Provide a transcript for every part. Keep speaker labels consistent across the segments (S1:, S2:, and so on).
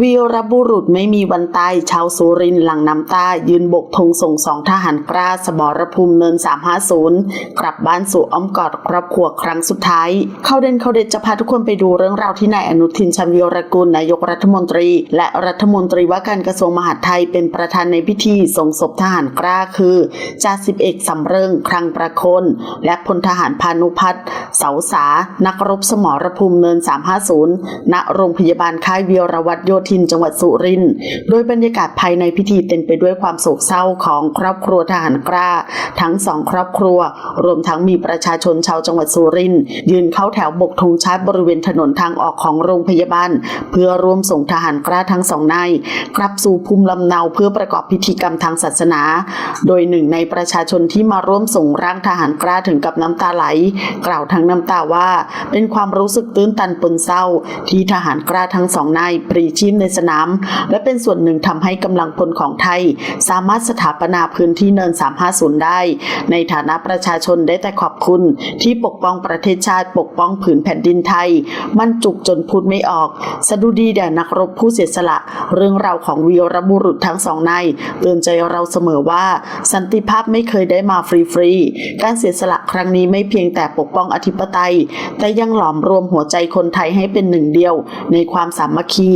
S1: วีรบุรุษไม่มีวันตายชาวสุรินหลังน้ำตา ยืนบกธงส่งสองทหารกล้า สมรภูมิเนิน 350 กลับบ้านสู่อ้อมกอดครอบครัวครั้งสุดท้าย เข้าเด่นเข้าเด็ดจะพาทุกคนไปดูเรื่องราวที่นายอนุทินชาญวีรกุลนายกรัฐมนตรี และรัฐมนตรีว่าการกระทรวงมหาดไทยเป็นประธานในพิธีส่งศพทหารกล้าคือจ่าสิบเอกสำเริงครังประคนและพลทหารพานุพัฒน์เสาสา นักรบสมรภูมิเนิน 350 ณโรงพยาบาลค่ายเวียรวัตรโยธินจังหวัดสุรินทร์โดยบรรยากาศภายในพิธีเต็มไปด้วยความโศกเศร้าของครอบครัวทหารกล้า ทั้งสองครอบครัว รวมทั้งมีประชาชนชาวจังหวัดสุรินทร์ยืนเข้าแถวบกธงชาติบริเวณถนนทางออกของโรงพยาบาล เพื่อร่วมส่งทหารกล้าทั้งสองนายกลับสู่ภูมิลำเนาเพื่อประกอบพิธีกรรมทางศาสนา โดยหนึ่งในประชาชนที่มาร่วมส่งร่างทหารกล้าถึงกับน้ำตาไหล กล่าวทั้งน้ำตาว่า เป็นความรู้สึกตื้นตันปนเศร้า ที่ทหารกล้าทั้งสองนายปรีชีพในสนาม และเป็นส่วนหนึ่งทำให้กำลังพลของไทย สามารถสถาปนาพื้นที่เนิน 350 ได้ ในฐานะประชาชนได้แต่ขอบคุณที่ปกป้องประเทศชาติปกป้องผืนแผ่นดินไทย มันจุกจนพูดไม่ออก สะดุดีแด่นักรบผู้เสียสละ เรื่องราวของวีรบุรุษทั้งสองนายเตือนใจเราเสมอว่า สันติภาพไม่เคยได้มาฟรีๆการเสียสละครั้งนี้ไม่เพียงแต่ปกป้องอธิปไตย แต่ยังหลอมรวมหัวใจคนไทยให้เป็นหนึ่งเดียว ในความสามัคคี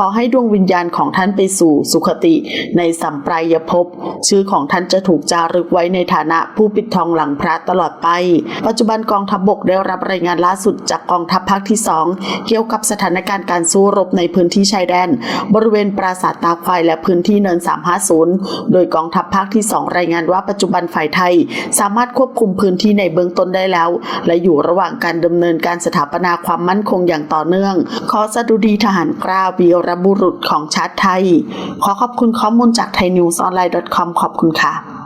S1: ขอให้ดวงวิญญาณของท่านไปสู่สุขติในสัมปรายภพ ชื่อของท่านจะถูกจารึกไว้ในฐานะผู้ปิดทองหลังพระตลอดไป ปัจจุบันกองทัพบบกได้รับรายงานล่าสุดจากกองทัพภาคที่ 2 เกี่ยวกับสถานการณ์การสู้รบในพื้นที่ชายแดน บริเวณปราสาทตาควายและพื้นที่เนิน 350 โดยกองทัพภาคที่ 2 รายงานว่าปัจจุบันฝ่ายไทย สามารถควบคุมพื้นที่ในเบื้องต้นได้แล้ว และอยู่ระหว่างการดำเนินการสถาปนาความมั่นคงอย่างต่อเนื่อง ขอสดุดีทหารกล้าวีรบุรุษของชาติไทย ขอขอบคุณข้อมูลจากไทยนิวส์ออนไลน์ .com ขอบคุณค่ะ